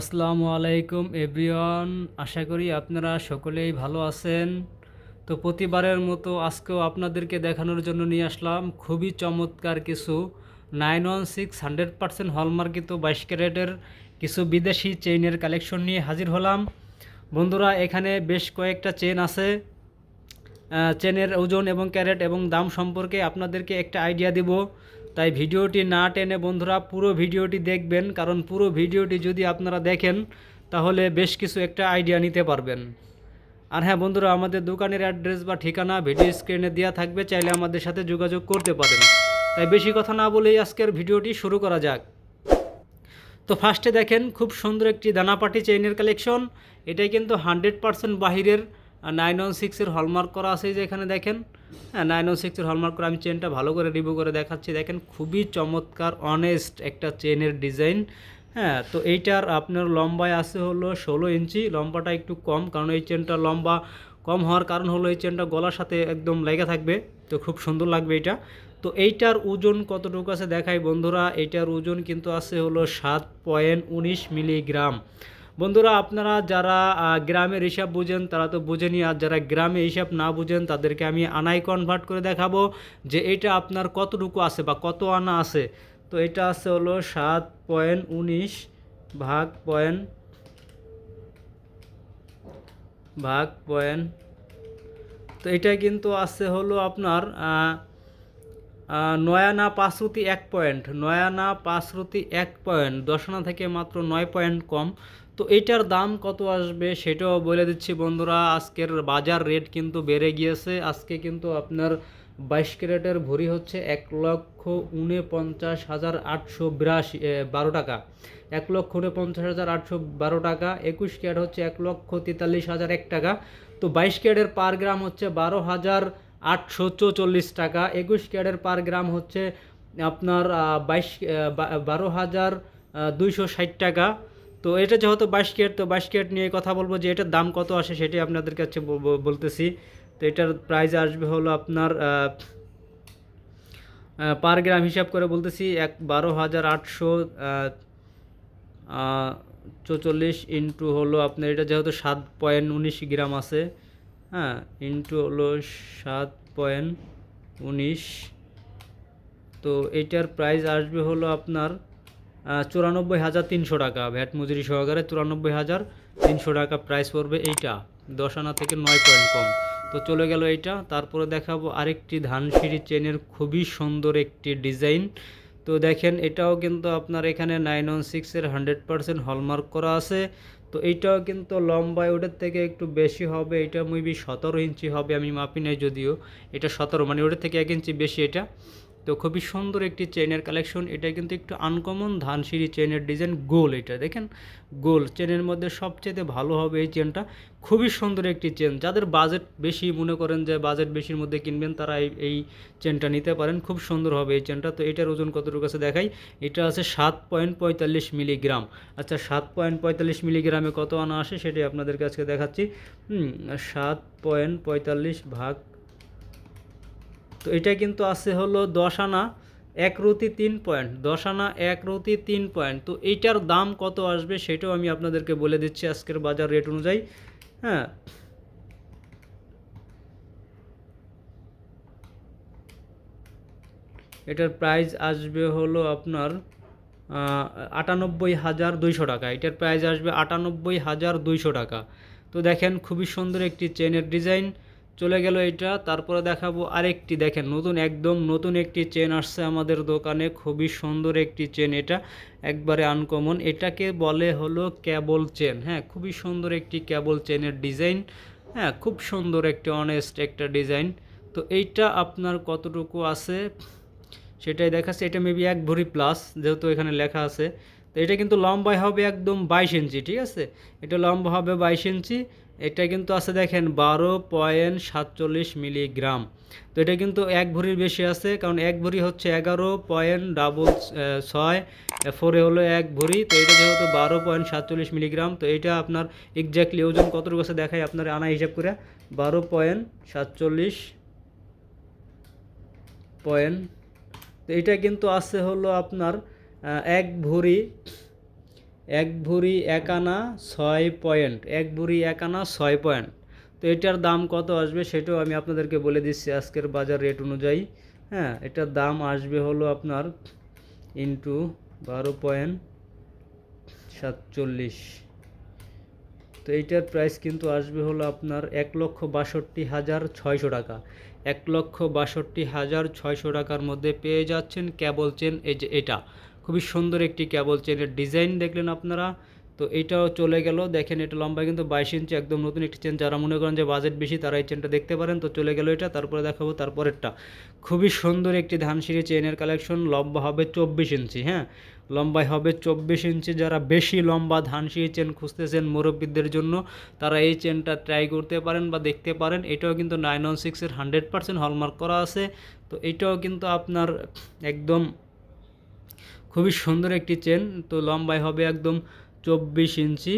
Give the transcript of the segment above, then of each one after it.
আসসালামু আলাইকুম এভরিওয়ান, আশা করি আপনারা সকলেই ভালো আছেন। তো প্রতিবারের মতো আজকেও আপনাদেরকে দেখানোর জন্য নিয়ে আসলাম খুবই চমৎকার কিছু nine one six hundred percent হলমার্কিত বাইশ ক্যারেটের কিছু বিদেশি চেইনের কালেকশন নিয়ে হাজির হলাম। বন্ধুরা, এখানে বেশ কয়েকটা চেন আছে। চেনের ওজন এবং ক্যারেট এবং দাম সম্পর্কে আপনাদেরকে একটা আইডিয়া দিব। তাই ভিডিওটি না টেনে বন্ধুরা পুরো ভিডিওটি দেখবেন, কারণ পুরো ভিডিওটি যদি আপনারা দেখেন, তাহলে বেশ কিছু একটা আইডিয়া নিতে পারবেন। আর হ্যাঁ বন্ধুরা, আমাদের দোকানের অ্যাড্রেস বা ঠিকানা ভিডিও স্ক্রিনে দেওয়া থাকবে, চাইলে আমাদের সাথে যোগাযোগ করতে পারেন। তাই বেশি কথা না বলেই আজকের ভিডিওটি শুরু করা যাক। তো ফার্স্টে দেখেন, খুব সুন্দর একটি দানাপাটি চেইনের কালেকশন এটাই কিন্তু হান্ড্রেড পার্সেন্ট বাহিরের নাইন ওয়ান সিক্সের হলমার্ক করা আছে যে এখানে দেখেন। হ্যাঁ নাইন ওয়ান সিক্সের হলমার্ক করে আমি চেনটা ভালো করে রিভিউ করে দেখাচ্ছি। দেখেন, খুবই চমৎকার অনেস্ট একটা চেনের ডিজাইন হ্যাঁ তো এইটার আপনার লম্বায় আছে হলো ষোলো ইঞ্চি। লম্বাটা একটু কম, কারণ এই চেনটা লম্বা কম হওয়ার কারণ হলো এই চেনটা গলার সাথে একদম লেগে থাকবে। তো খুব সুন্দর লাগবে এটা তো এইটার ওজন কতটুকু আছে দেখাই বন্ধুরা। এইটার ওজন কিন্তু আছে হলো সাত পয়েন্ট উনিশ মিলিগ্রাম। বন্ধুরা, আপনারা যারা গ্রামের হিসাব বুঝেন, তারা তো বুঝেনি, আর যারা গ্রামে হিসাব না বুঝেন, তাদেরকে আমি আনায় কনভার্ট করে দেখাবো যে এটা আপনার কতটুকু আছে বা কত আনা আছে। তো এটা আছে হলো সাত পয়েন্ট উনিশ ভাগ পয়েন্ট ভাগ পয়েন্ট। তো এটা কিন্তু আছে হলো আপনার নয়ানা পাঁচরুতি এক পয়েন্ট নয়ানা পাঁচরুতি এক পয়েন্ট, দশনা থেকে মাত্র নয় পয়েন্ট কম। তো এটার দাম কত আসবে সেটাও বলে দিচ্ছি বন্ধুরা, আজকের বাজার রেট কিন্তু বেড়ে গিয়েছে। আজকে কিন্তু আপনার বাইশ ক্যারেটের ভরি হচ্ছে এক লক্ষ উনপঞ্চাশ হাজার আটশো বিরাশি বারো টাকা। এক লক্ষ উনপঞ্চাশ হাজার আটশো বারো টাকা, একুশ ক্যারেট হচ্ছে এক লক্ষ তেতাল্লিশ হাজার এক টাকা। তো বাইশ ক্যারেটের পার গ্রাম হচ্ছে বারো হাজার আটশো চৌচল্লিশ টাকা। একুশ ক্যারেটের পার গ্রাম হচ্ছে আপনার বাইশ বারো হাজার দুইশো ষাট টাকা। তো এটা যেহেতু বাইশ ক্যারেট, তো বাইশ ক্যারেট নিয়ে কথা বলব যে এটার দাম কত আসে সেটাই আপনাদের কাছে বলতেছি। তো এটার প্রাইস আসবে হলো আপনার পার গ্রাম হিসাব করে বলতেছি এক, বারো হাজার আটশো চৌচল্লিশ ইন্টু হলো আপনার, এটা যেহেতু সাত পয়েন্ট উনিশ গ্রাম আছে। হ্যাঁ ইন্টু হলো সাত পয়েন্ট উনিশ। তো এইটার প্রাইস আসবে হলো আপনার চুরানব্বই হাজার তিনশো টাকা। ভ্যাট মজুরি সহকারে চুরানব্বই হাজার তিনশো টাকা প্রাইস পড়বে এইটা দশ আনা থেকে নয় পয়েন্ট কম। তো চলে গেল এইটা, তারপরে দেখাবো আরেকটি ধানসিঁড়ি চেনের খুবই সুন্দর একটি ডিজাইন। তো দেখেন, এটাও কিন্তু আপনার এখানে নাইন ওয়ান সিক্সের হান্ড্রেড পারসেন্ট হলমার্ক করা আছে। তো এইটাও কিন্তু লম্বায় ওটার থেকে একটু বেশি হবে, এটা মেবি সতেরো ইঞ্চি হবে আমি মাপি নাই যদিও, এটা সতেরো মানে ওটার থেকে এক ইঞ্চি বেশি এটা। তো খুবই সুন্দর একটি চেনের কালেকশন এটা কিন্তু একটু আনকমন ধানসিঁড়ি চেনের ডিজাইন গোল এটা, দেখেন? গোল। চেনের মধ্যে সবচেয়ে ভালো হবে এই চেনটা খুবই সুন্দর একটি চেন যাদের বাজেট বেশি, মনে করেন যে বাজেট বেশির মধ্যে কিনবেন, তারা এই এই চেনটা নিতে পারেন। খুব সুন্দর হবে এই চেনটা তো এটার ওজন কতটুকু আছে দেখাই? এটা আছে সাত পয়েন্ট পঁয়তাল্লিশ মিলিগ্রাম। আচ্ছা সাত পয়েন্ট পঁয়তাল্লিশ মিলিগ্রামে কত আনা আসে সেটাই আপনাদের কাছে দেখাচ্ছি। সাত পয়েন্ট পঁয়তাল্লিশ ভাগ তো এটা কিন্তু আছে হলো দশ আনা, এক রুতি তিন পয়েন্ট, দশ আনা, এক রুতি তিন পয়েন্ট। তো এইটার দাম কত আসবে সেটাও আমি আপনাদেরকে বলে দিচ্ছি আজকের বাজার রেট অনুযায়ী হ্যাঁ। এটার প্রাইস আসবে হলো আপনার আটানব্বই হাজার দুইশো টাকা। এটার প্রাইস আসবে আটানব্বই হাজার দুইশো টাকা। তো দেখেন খুবই সুন্দর একটি চেনের ডিজাইন চলে গেল এটা তারপরে দেখাবো আরেকটি। দেখেন, নতুন, একদম নতুন একটি চেন আসছে আমাদের দোকানে। খুবই সুন্দর একটি চেন এটা, একবারে আনকমন এটাকে বলে হলো ক্যাবল চেন। হ্যাঁ খুবই সুন্দর একটি ক্যাবল চেনের ডিজাইন। হ্যাঁ খুব সুন্দর একটি অনেস্ট একটা ডিজাইন। তো এইটা আপনার কতটুকু আছে? সেটাই দেখাচ্ছে। এটা মেবি এক ভরি প্লাস যেহেতু এখানে লেখা আছে। তো এটা কিন্তু লম্বায় হবে একদম বাইশ ইঞ্চি, ঠিক আছে? এটা লম্বা হবে বাইশ ইঞ্চি। এটা কিন্তু আছে দেখেন বারো পয়েন্ট সাতচল্লিশ মিলিগ্রাম। তো এটা কিন্তু এক ভরির বেশি আছে, কারণ এক ভরি হচ্ছে এগারো পয়েন্ট ডাবল ছয়, ফোরে হলো এক ভরি। তো এটা যেহেতু বারো পয়েন্ট সাতচল্লিশ মিলিগ্রাম, তো এটা আপনার এক্স্যাক্টলি ওজন কতটুকু আছে দেখায় আপনার আনা হিসাব করে। বারো পয়েন্ট সাতচল্লিশ পয়েন্ট। তো এটা কিন্তু আছে হলো আপনার এক ভরি এক ভরি এক আনা ছয় পয়েন্ট, এক ভরি এক আনা ছয় পয়েন্ট। তো এটার দাম কত আসবে সেটাও আমি আপনাদেরকে বলে দিচ্ছি আজকের বাজার রেট অনুযায়ী। হ্যাঁ এটার দাম আসবে হলো আপনার ইন্টু বারো পয়েন্ট সাতচল্লিশ। তো এইটার প্রাইস কিন্তু আসবে হলো আপনার এক লক্ষ বাষট্টি হাজার ছয়শো টাকা। এক লক্ষ বাষট্টি হাজার ছয়শো টাকার মধ্যে পেয়ে যাচ্ছেন ক্যাবল চেন এই যে এটা। খুবই সুন্দর একটি ক্যাবল চেনের ডিজাইন দেখলেন আপনারা। তো এটাও চলে গেল। দেখেন এটা লম্বা কিন্তু বাইশ ইঞ্চি, একদম নতুন একটি চেন যারা মনে করেন যে বাজেট বেশি, তারা এই চেনটা দেখতে পারেন। তো চলে গেল এটা, তারপরে দেখাবো তারপরেরটা। খুবই সুন্দর একটি ধানসিঁড়ি চেনের কালেকশন লম্বা হবে চব্বিশ ইঞ্চি হ্যাঁ? লম্বায় হবে চব্বিশ ইঞ্চি। যারা বেশি লম্বা ধানসিঁড়ি চেন খুঁজতেছেন মুরব্বীদের জন্য, তারা এই চেনটা ট্রাই করতে পারেন বা দেখতে পারেন। এটাও কিন্তু নাইন ওয়ান সিক্সের হান্ড্রেড পার্সেন্ট হলমার্ক করা আছে। তো এটাও কিন্তু আপনার একদম খুবই সুন্দর একটি চেন, তো লম্বায় হবে একদম চব্বিশ ইঞ্চি।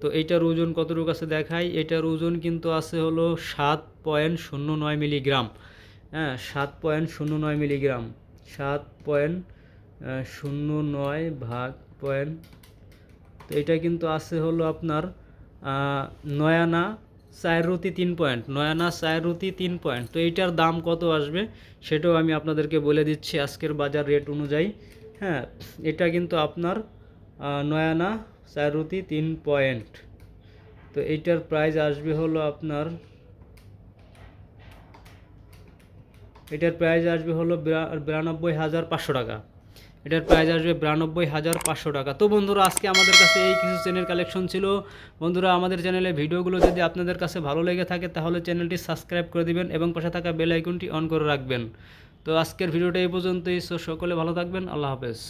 তো এইটার ওজন কতটুকু আছে দেখাই? এটার ওজন কিন্তু আছে হলো সাত পয়েন্ট শূন্য নয় মিলিগ্রাম। হ্যাঁ সাত পয়েন্ট শূন্য নয় মিলিগ্রাম। সাত পয়েন্ট শূন্য নয় ভাগ পয়েন্ট। তো এটা কিন্তু আছে হলো আপনার নয়ানা চার রুতি তিন পয়েন্ট, নয়ানা চার রুতি তিন পয়েন্ট। তো এইটার দাম কত আসবে সেটাও আমি আপনাদেরকে বলে দিচ্ছি আজকের বাজার রেট অনুযায়ী। হ্যাঁ এটা কিন্তু আপনার নয়ানা চার রুতি তিন পয়েন্ট। তো এইটার প্রাইস আসবে হলো আপনার, এটার প্রাইস আসবে হলো বিরা- বিরানব্বই হাজার পাঁচশো টাকা। এটার প্রাইস আসবে বিরানব্বই হাজার পাঁচশো টাকা। তো বন্ধুরা, আজকে আমাদের কাছে এই কিছু চ্যানেল কালেকশন ছিল। বন্ধুরা, আমাদের চ্যানেলে ভিডিওগুলো যদি আপনাদের কাছে ভালো লেগে থাকে, তাহলে চ্যানেলটি সাবস্ক্রাইব করে দিবেন এবং পাশে থাকা বেল আইকনটি অন করে রাখবেন। তো আজকের ভিডিওটা এই পর্যন্তই। সো সকলে ভালো থাকবেন। আল্লাহ হাফেজ।